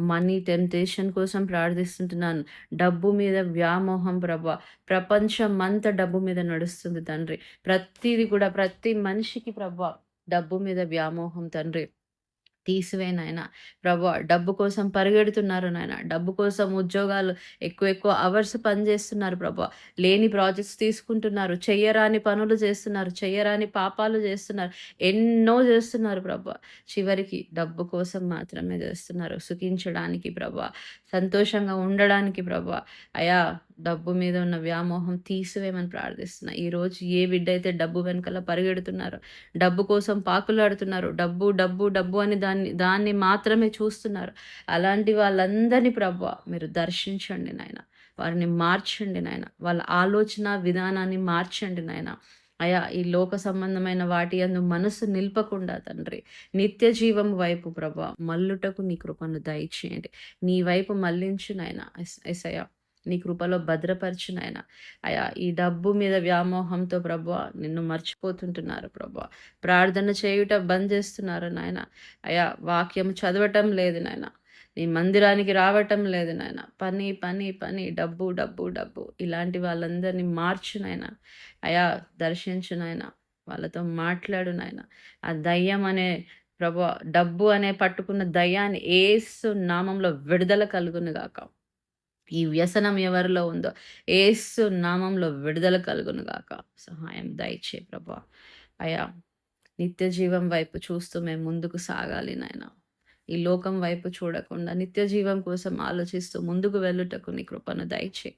Money temptation కోసం ప్రార్థిస్తుంటున్నాను. డబ్బు మీద వ్యామోహం ప్రభా. ప్రపంచమంతా డబ్బు మీద నడుస్తుంది తండ్రి. ప్రతిది కూడా ప్రతి మనిషికి ప్రభా డబ్బు మీద వ్యామోహం తండ్రి. తీసివే నాయన ప్రభా డబ్బు కోసం పరిగెడుతున్నారు నాయన. డబ్బు కోసం ఉద్యోగాలు ఎక్కువ ఎక్కువ అవర్స్ పనిచేస్తున్నారు ప్రభా. లేని ప్రాజెక్ట్స్ తీసుకుంటున్నారు. చెయ్యరాని పనులు చేస్తున్నారు. చెయ్యరాని పాపాలు చేస్తున్నారు. ఎన్నో చేస్తున్నారు ప్రభా. చివరికి డబ్బు కోసం మాత్రమే చేస్తున్నారు. సుఖించడానికి ప్రభా. సంతోషంగా ఉండడానికి ప్రభా. అయా డబ్బు మీద ఉన్న వ్యామోహం తీసివేయమని ప్రార్థిస్తున్నా. ఈరోజు ఏ బిడ్డ అయితే డబ్బు వెనకాల పరిగెడుతున్నారో డబ్బు కోసం పాకులాడుతున్నారు డబ్బు డబ్బు డబ్బు అని దాన్ని దాన్ని మాత్రమే చూస్తున్నారు. అలాంటి వాళ్ళందరినీ ప్రభు మీరు దర్శించండి నాయన. వారిని మార్చండి నాయన. వాళ్ళ ఆలోచన విధానాన్ని మార్చండి నాయన. అయా ఈ లోక సంబంధమైన వాటి అందు మనసు నిల్పకుండా తండ్రి నిత్య జీవం వైపు ప్రభా మల్లుటకు నీ కృపను దయచేయండి. నీ వైపు మళ్ళించునైనా ఎస్ ఎస్ అయ్యా నీ కృపలో భద్రపరిచినాయన అయ్యా అయా ఈ డబ్బు మీద వ్యామోహంతో ప్రభు నిన్ను మర్చిపోతుంటున్నారు ప్రభు ప్రార్థన చేయుట బంద్ చేస్తున్నారు నాయన. అయా వాక్యం చదవటం లేదు నాయన. నీ మందిరానికి రావటం లేదు నాయన. పని పని పని డబ్బు డబ్బు డబ్బు. ఇలాంటి వాళ్ళందరినీ మార్చునైనా అయా దర్శించు వాళ్ళతో మాట్లాడు నాయన. ఆ దయ్యం అనే ప్రభు డబ్బు అనే పట్టుకున్న దయ్యాన్ని ఏసు నామంలో విడుదల కలుగును గాక ఈ వ్యసనం ఎవరిలో ఉందో ఏసు నామంలో విడుదల కలుగును గాక. సహాయం దయచే ప్రభా. అయా నిత్య జీవం వైపు చూస్తూ మేము ముందుకు సాగాలి నాయన. ఈ లోకం వైపు చూడకుండా నిత్య జీవం కోసం ఆలోచిస్తూ ముందుకు వెళ్ళుటకు నీ కృపను దయచే.